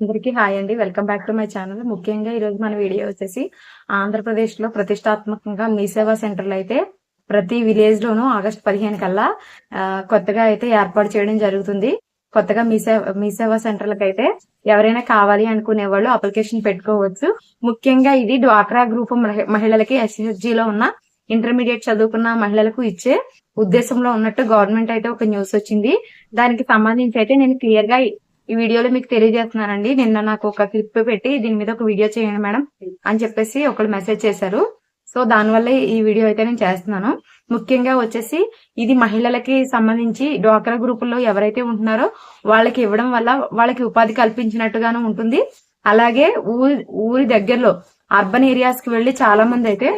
అందరికీ హాయ్ అండి. Welcome back to my channel. ముఖ్యంగా ఈ రోజు మన వీడియో వచ్చేసి ఆంధ్రప్రదేశ్లో ప్రతిష్టాత్మకంగా మీ సేవా సెంటర్లు అయితే ప్రతి విలేజ్ లోనూ ఆగస్ట్ పదిహేను కల్లా కొత్తగా అయితే ఏర్పాటు చేయడం జరుగుతుంది. కొత్తగా మీ సేవ మీ సేవా సెంటర్లకు అయితే ఎవరైనా కావాలి అనుకునే వాళ్ళు అప్లికేషన్ పెట్టుకోవచ్చు. ముఖ్యంగా ఇది డ్వాక్రా గ్రూప్ మహి- మహిళలకి ఎస్ఎస్జి లో ఉన్న ఇంటర్మీడియట్ చదువుకున్న మహిళలకు ఇచ్చే ఉద్దేశంలో ఉన్నట్టు గవర్నమెంట్ అయితే ఒక న్యూస్ వచ్చింది. దానికి సంబంధించి అయితే నేను క్లియర్గా ఈ వీడియోలో మీకు తెలియజేస్తున్నానండి. నిన్న నాకు ఒక క్లిప్ పెట్టి దీని మీద ఒక వీడియో చేయండి మేడం అని చెప్పేసి ఒకళ్ళు మెసేజ్ చేశారు. సో దానివల్ల ఈ వీడియో అయితే నేను చేస్తున్నాను. ముఖ్యంగా వచ్చేసి ఇది మహిళలకి సంబంధించి డ్వాక్రా గ్రూపుల్లో ఎవరైతే ఉంటున్నారో వాళ్ళకి ఇవ్వడం వల్ల వాళ్ళకి ఉపాధి కల్పించినట్టుగాను ఉంటుంది. అలాగే ఊరి ఊరి దగ్గరలో అర్బన్ ఏరియాస్కి వెళ్ళి చాలా మంది అయితే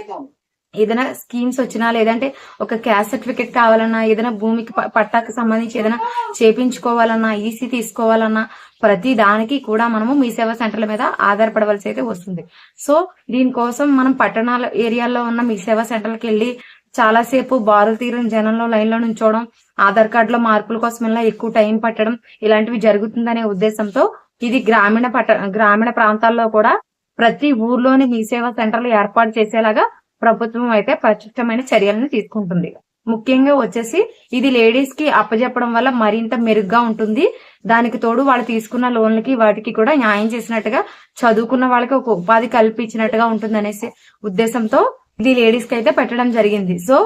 ఏదైనా స్కీమ్స్ వచ్చినా లేదంటే ఒక క్యాస్ట్ సర్టిఫికేట్ కావాలన్నా ఏదైనా భూమికి పట్టాకు పట్టాకి సంబంధించి ఏదైనా చేపించుకోవాలన్నా ఈసీ తీసుకోవాలన్నా ప్రతి దానికి కూడా మనము మీ సేవా సెంటర్ల మీద ఆధారపడవలసి అయితే వస్తుంది. సో దీనికోసం మనం పట్టణాల ఏరియాల్లో ఉన్న మీ సేవా సెంటర్కి వెళ్ళి చాలాసేపు బారులు తీరని జనంలో లైన్లో నుంచోవడం ఆధార్ కార్డులో మార్పుల కోసం ఇలా ఎక్కువ టైం పట్టడం ఇలాంటివి జరుగుతుందనే ఉద్దేశంతో ఇది గ్రామీణ పట్ట గ్రామీణ ప్రాంతాల్లో కూడా ప్రతి ఊర్లోని మీ సేవా సెంటర్లు ఏర్పాటు చేసేలాగా ప్రభుత్వం అయితే పటిష్టమైన చర్యలను తీసుకుంటుంది. ముఖ్యంగా వచ్చేసి ఇది లేడీస్కి అప్పజెప్పడం వల్ల మరింత మెరుగ్గా ఉంటుంది. దానికి తోడు వాళ్ళు తీసుకున్న లోన్లకి వాటికి కూడా న్యాయం చేసినట్టుగా చదువుకున్న వాళ్ళకి ఒక ఉపాధి కల్పించినట్టుగా ఉంటుంది అనేసి ఉద్దేశంతో ఇది లేడీస్కి అయితే పెట్టడం జరిగింది. సో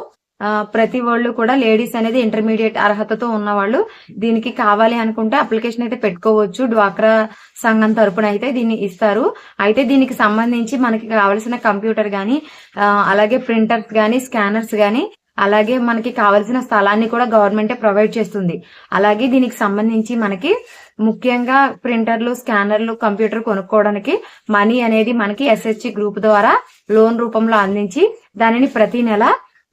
ప్రతి వాళ్ళు కూడా లేడీస్ అనేది ఇంటర్మీడియట్ అర్హతతో ఉన్న వాళ్ళు దీనికి కావాలి అనుకుంటే అప్లికేషన్ అయితే పెట్టుకోవచ్చు. డ్వాక్రా సంఘం తరపున అయితే దీన్ని ఇస్తారు. అయితే దీనికి సంబంధించి మనకి కావాల్సిన కంప్యూటర్ గానీ అలాగే ప్రింటర్స్ గానీ స్కానర్స్ గానీ అలాగే మనకి కావాల్సిన స్థలాన్ని కూడా గవర్నమెంటే ప్రొవైడ్ చేస్తుంది. అలాగే దీనికి సంబంధించి మనకి ముఖ్యంగా ప్రింటర్లు స్కానర్లు కంప్యూటర్ కొనుక్కోవడానికి మనీ అనేది మనకి ఎస్హెచ్సి గ్రూప్ ద్వారా లోన్ రూపంలో అందించి దానిని ప్రతి నెల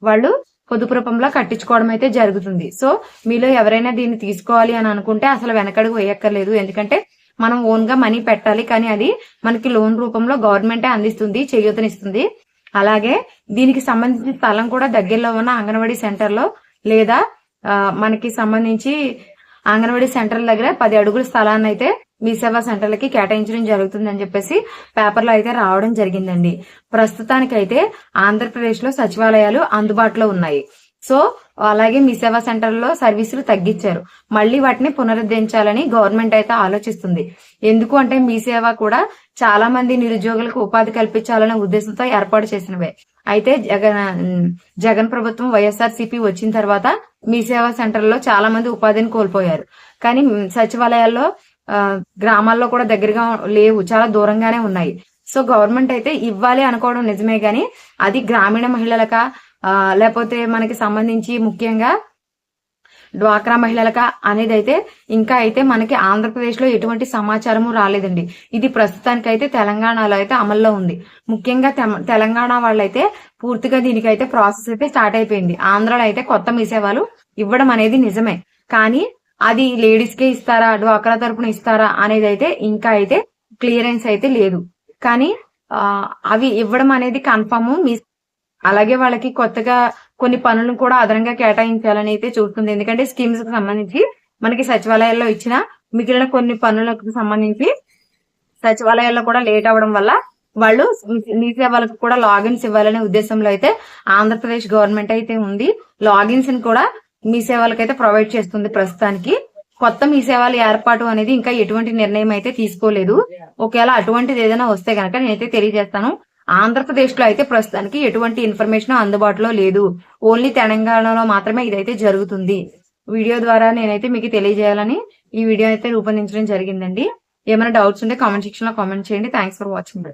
వాళ్ళు పొదుపు రూపంలో కట్టించుకోవడం అయితే జరుగుతుంది. సో మీలో ఎవరైనా దీన్ని తీసుకోవాలి అని అనుకుంటే అసలు వెనకడుగు వేయక్కర్లేదు. ఎందుకంటే మనం ఓన్గా మనీ పెట్టాలి కానీ అది మనకి లోన్ రూపంలో గవర్నమెంటే అందిస్తుంది చేయూతనిస్తుంది. అలాగే దీనికి సంబంధించిన స్థలం కూడా దగ్గరలో ఉన్న అంగన్వాడీ సెంటర్లో లేదా మనకి సంబంధించి అంగన్వాడీ సెంటర్ దగ్గర పది అడుగుల స్థలాన్ని అయితే మీ సేవా సెంటర్లకి కేటాయించడం జరుగుతుందని చెప్పేసి పేపర్లో అయితే రావడం జరిగిందండి. ప్రస్తుతానికైతే ఆంధ్రప్రదేశ్లో సచివాలయాలు అందుబాటులో ఉన్నాయి. సో అలాగే మీ సేవా సెంటర్లో సర్వీసులు తగ్గించారు. మళ్ళీ వాటిని పునరుద్ధరించాలని గవర్నమెంట్ అయితే ఆలోచిస్తుంది. ఎందుకు అంటే మీ సేవ కూడా చాలా మంది నిరుద్యోగులకు ఉపాధి కల్పించాలనే ఉద్దేశంతో ఏర్పాటు చేసినవే. అయితే జగన్ జగన్ ప్రభుత్వం వైఎస్ఆర్ సిపి వచ్చిన తర్వాత మీ సేవా సెంటర్లో చాలా మంది ఉపాధిని కోల్పోయారు. కానీ సచివాలయాల్లో గ్రామాల్లో కూడా దగ్గరగా లేవు చాలా దూరంగానే ఉన్నాయి. సో గవర్నమెంట్ అయితే ఇవ్వాలి అనుకోవడం నిజమే కానీ అది గ్రామీణ మహిళలక లేకపోతే మనకి సంబంధించి ముఖ్యంగా డ్వాక్రా మహిళలక అనేది అయితే ఇంకా అయితే మనకి ఆంధ్రప్రదేశ్లో ఎటువంటి సమాచారము రాలేదండి. ఇది ప్రస్తుతానికి అయితే తెలంగాణలో అయితే అమల్లో ఉంది. ముఖ్యంగా తెలంగాణ వాళ్ళైతే పూర్తిగా దీనికైతే ప్రాసెస్ అయితే స్టార్ట్ అయిపోయింది. ఆంధ్రాలో అయితే కొత్త మీసేవాలు ఇవ్వడం అనేది నిజమే. కానీ అది లేడీస్కే ఇస్తారా? డ్వాక్రా తరపున ఇస్తారా? అనేది అయితే ఇంకా అయితే క్లియరెన్స్ అయితే లేదు. కానీ అవి ఇవ్వడం అనేది కన్ఫర్మ్ మీ అలాగే వాళ్ళకి కొత్తగా కొన్ని పనులను కూడా అదనంగా కేటాయించాలని అయితే చూస్తుంది. ఎందుకంటే స్కీమ్స్కు సంబంధించి మనకి సచివాలయాల్లో ఇచ్చిన మిగిలిన కొన్ని పనులకు సంబంధించి సచివాలయాల్లో కూడా లేట్ అవడం వల్ల వాళ్ళు మీ సేవలకు కూడా లాగిన్స్ ఇవ్వాలనే ఉద్దేశంలో అయితే ఆంధ్రప్రదేశ్ గవర్నమెంట్ అయితే ఉంది. లాగిన్స్ని కూడా మీ సేవలకైతే ప్రొవైడ్ చేస్తుంది ప్రస్తుతానికి. కొత్త మీ సేవల ఏర్పాటు అనేది ఇంకా ఎటువంటి నిర్ణయం అయితే తీసుకోలేదు. ఒకవేళ అటువంటిది ఏదైనా వస్తే కనుక నేనైతే తెలియజేస్తాను. ఆంధ్రప్రదేశ్లో అయితే ప్రస్తుతానికి ఎటువంటి ఇన్ఫర్మేషన్ అందుబాటులో లేదు. ఓన్లీ తెలంగాణలో మాత్రమే ఇదైతే జరుగుతుంది. వీడియో ద్వారా నేనైతే మీకు తెలియజేయాలని ఈ వీడియో అయితే రూపొందించడం జరిగిందండి. ఏమైనా డౌట్స్ ఉంటే కామెంట్ సెక్షన్లో కామెంట్ చేయండి. Thanks for watching